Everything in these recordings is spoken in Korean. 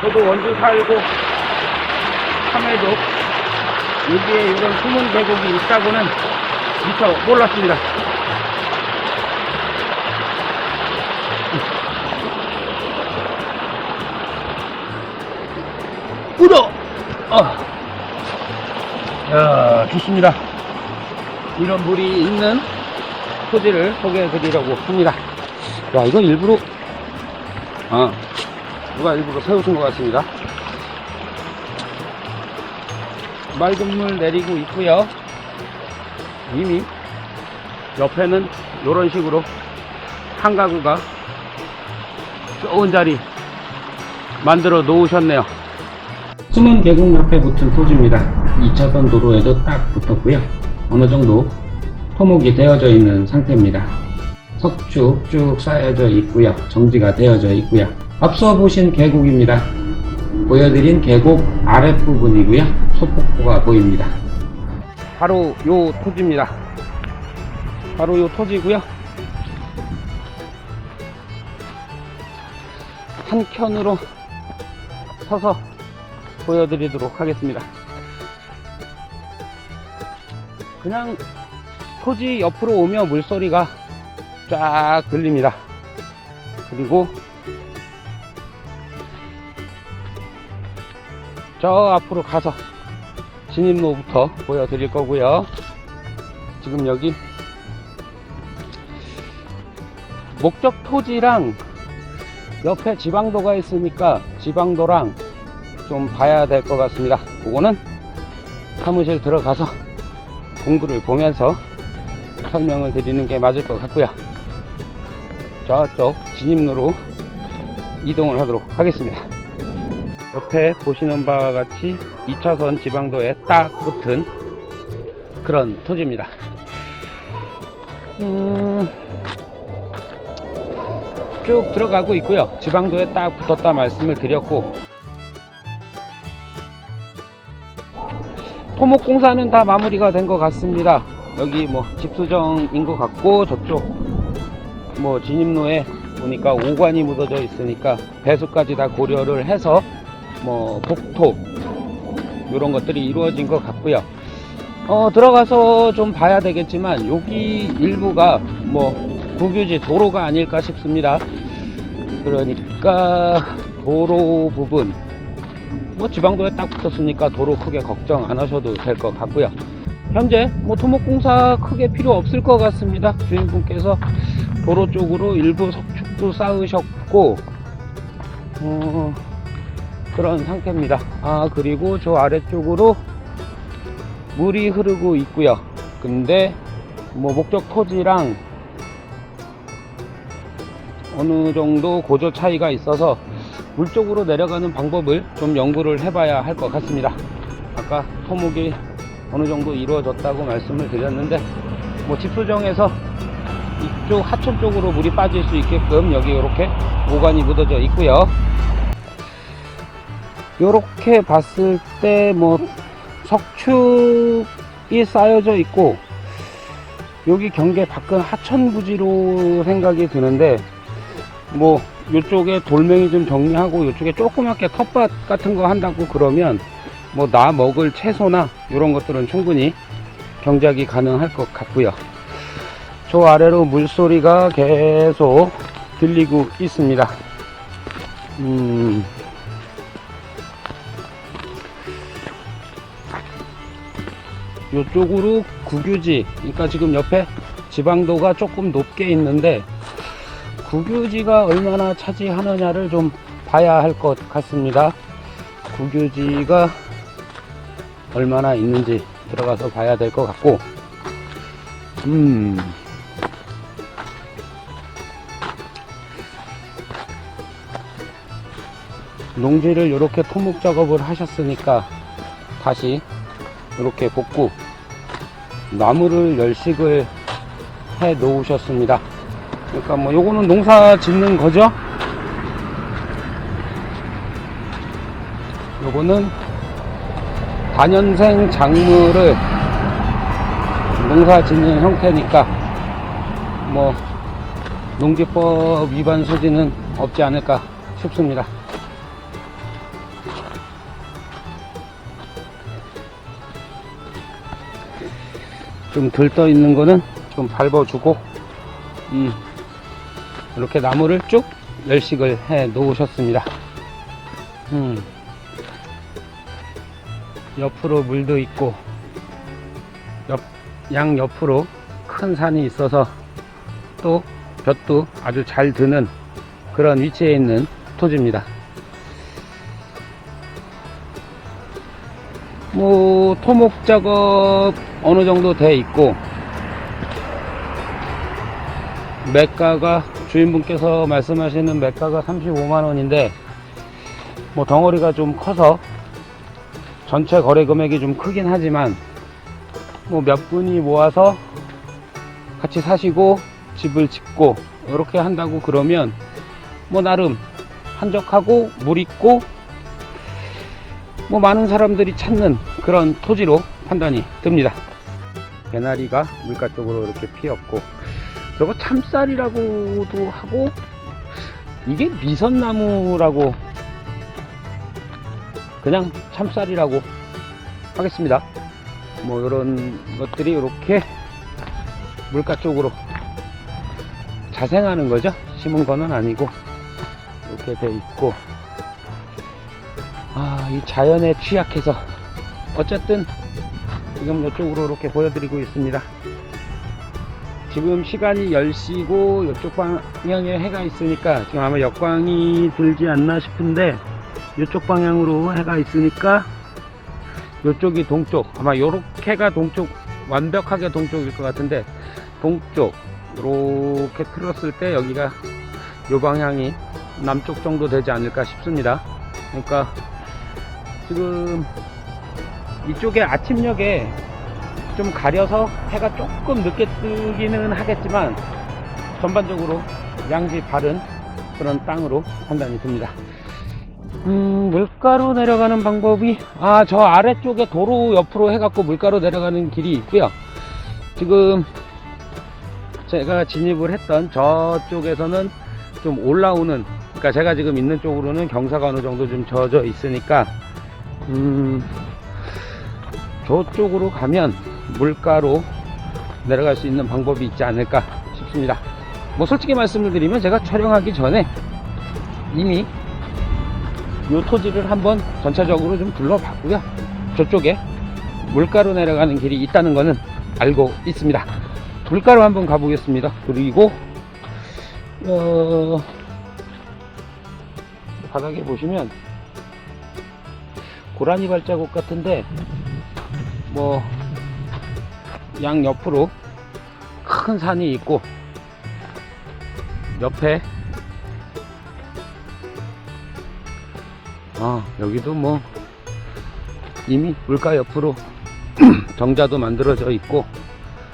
저도 원주 살고 참외도 여기에 이런 숨은 계곡이 있다고는 미처 몰랐습니다. 뿌려! 아. 야, 좋습니다. 이런 물이 있는 토지를 소개해 드리려고 합니다. 야, 이건 일부러, 아, 누가 일부러 세우신 것 같습니다. 맑은 물 내리고 있고요 이미 옆에는 이런 식으로 한 가구가 좋은 자리 만들어 놓으셨네요. 숨은 계곡 옆에 붙은 토지입니다. 2차선 도로에도 딱 붙었고요. 어느 정도 토목이 되어져 있는 상태입니다. 석축 쭉 쌓여져 있고요. 정지가 되어져 있고요. 앞서 보신 계곡입니다. 보여드린 계곡 아랫부분이고요. 소폭포가 보입니다. 바로 요 토지입니다. 바로 요 토지고요. 한켠으로 서서 보여드리도록 하겠습니다. 그냥 토지 옆으로 오면 물소리가 쫙 들립니다. 그리고 저 앞으로 가서 진입로부터 보여드릴 거고요. 지금 여기 목적 토지랑 옆에 지방도가 있으니까 지방도랑 좀 봐야 될 것 같습니다. 그거는 사무실 들어가서 공구를 보면서 설명을 드리는 게 맞을 것 같고요. 저쪽 진입로로 이동을 하도록 하겠습니다. 옆에 보시는 바와 같이 2차선 지방도에 딱 붙은 그런 토지입니다. 음, 쭉 들어가고 있고요. 지방도에 딱 붙었다 말씀을 드렸고 토목공사는 다 마무리가 된 것 같습니다. 여기 뭐 집수정인 것 같고 저쪽 뭐 진입로에 보니까 오관이 묻어져 있으니까 배수까지 다 고려를 해서 뭐 복토 이런 것들이 이루어진 것 같고요. 어 들어가서 좀 봐야 되겠지만 여기 일부가 뭐 국유지 도로가 아닐까 싶습니다. 그러니까 도로 부분 뭐 지방도에 딱 붙었으니까 도로 크게 걱정 안 하셔도 될 것 같고요. 현재 뭐 토목공사 크게 필요 없을 것 같습니다. 주인분께서 도로 쪽으로 일부 석축도 쌓으셨고 어, 그런 상태입니다. 아 그리고 저 아래쪽으로 물이 흐르고 있고요. 근데 뭐 목적 토지랑 어느 정도 고조 차이가 있어서 물 쪽으로 내려가는 방법을 좀 연구를 해봐야 할 것 같습니다. 아까 토목이 어느 정도 이루어졌다고 말씀을 드렸는데 뭐 집수정에서 이 쪽 하천 쪽으로 물이 빠질 수 있게끔 여기 이렇게 오관이 묻어져 있고요. 이렇게 봤을 때 뭐 석축이 쌓여져 있고 여기 경계 밖은 하천 부지로 생각이 드는데 뭐 이쪽에 돌멩이 좀 정리하고 이쪽에 조그맣게 텃밭 같은 거 한다고 그러면 뭐 나 먹을 채소나 이런 것들은 충분히 경작이 가능할 것 같고요. 저 아래로 물소리가 계속 들리고 있습니다. 음. 이쪽으로 국유지, 그러니까 지금 옆에 지방도가 조금 높게 있는데 국유지가 얼마나 차지하느냐를 좀 봐야 할 것 같습니다. 국유지가 얼마나 있는지 들어가서 봐야 될 것 같고, 음. 농지를 이렇게 토목 작업을 하셨으니까 다시 이렇게 복구 나무를 열식을 해 놓으셨습니다. 그러니까 뭐 요거는 농사 짓는 거죠. 요거는 단연생 작물을 농사 짓는 형태니까 뭐 농지법 위반 소지는 없지 않을까 싶습니다. 좀 들떠 있는 거는 좀 밟아주고 음, 이렇게 나무를 쭉 열식을 해 놓으셨습니다. 음, 옆으로 물도 있고 옆, 양 옆으로 큰 산이 있어서 또 볕도 아주 잘 드는 그런 위치에 있는 토지입니다. 뭐 토목 작업 어느 정도 돼 있고 매가가 주인분께서 말씀하시는 매가가 35만 원인데 뭐 덩어리가 좀 커서 전체 거래 금액이 좀 크긴 하지만 뭐 몇 분이 모아서 같이 사시고 집을 짓고 이렇게 한다고 그러면 뭐 나름 한적하고 물 있고 뭐 많은 사람들이 찾는 그런 토지로 판단이 듭니다. 개나리가 물가 쪽으로 이렇게 피었고 저거 참쌀이라고도 하고 이게 미선나무라고 그냥 참쌀이라고 하겠습니다. 뭐 이런 것들이 이렇게 물가 쪽으로 자생하는 거죠. 심은 거는 아니고 이렇게 돼 있고 아, 이 자연에 취약해서 어쨌든 지금 이쪽으로 이렇게 보여드리고 있습니다. 지금 시간이 10시고 이쪽 방향에 해가 있으니까 지금 아마 역광이 들지 않나 싶은데 이쪽 방향으로 해가 있으니까 이쪽이 동쪽 아마 요렇게가 동쪽 완벽하게 동쪽일 것 같은데 동쪽 이렇게 틀었을 때 여기가 요 방향이 남쪽 정도 되지 않을까 싶습니다. 그러니까 지금 이쪽에 아침녘에 좀 가려서 해가 조금 늦게 뜨기는 하겠지만 전반적으로 양지 바른 그런 땅으로 판단이 듭니다. 음, 물가로 내려가는 방법이 아 저 아래쪽에 도로 옆으로 해갖고 물가로 내려가는 길이 있고요. 지금 제가 진입을 했던 저쪽에서는 좀 올라오는 그러니까 제가 지금 있는 쪽으로는 경사가 어느 정도 좀 젖어 있으니까 음, 저쪽으로 가면 물가로 내려갈 수 있는 방법이 있지 않을까 싶습니다. 뭐 솔직히 말씀을 드리면 제가 촬영하기 전에 이미 이 토지를 한번 전체적으로 좀 둘러봤고요. 저쪽에 물가로 내려가는 길이 있다는 거는 알고 있습니다. 물가로 한번 가보겠습니다. 그리고 어, 바닥에 보시면 고라니 발자국 같은데 뭐 양 옆으로 큰 산이 있고 옆에 아 여기도 뭐 이미 물가 옆으로 정자도 만들어져 있고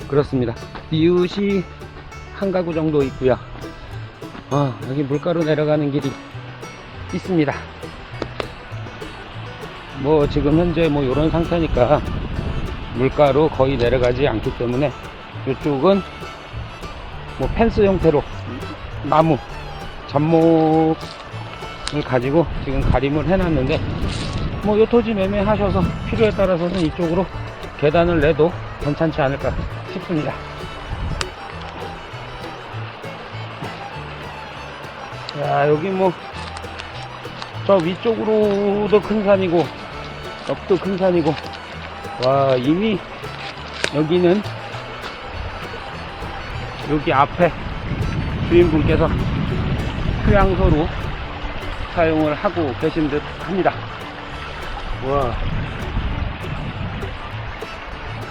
그렇습니다. 이웃이 한 가구 정도 있고요. 아 여기 물가로 내려가는 길이 있습니다 뭐 지금 현재 뭐 이런 상태니까 물가로 거의 내려가지 않기 때문에 이쪽은 뭐 펜스 형태로 나무 잡목을 가지고 지금 가림을 해놨는데 뭐 요 토지 매매하셔서 필요에 따라서는 이쪽으로 계단을 내도 괜찮지 않을까 싶습니다. 야 여기 뭐 저 위쪽으로도 큰 산이고 옆도 큰 산이고. 와 이미 여기는 여기 앞에 주인분께서 휴양소로 사용을 하고 계신 듯 합니다. 와.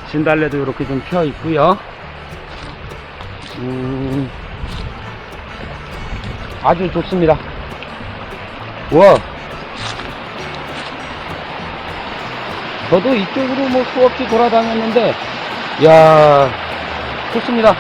진달래도 이렇게 좀 피어 있고요. 음. 아주 좋습니다. 와 저도 이쪽으로 뭐 수없이 돌아다녔는데, 야 좋습니다.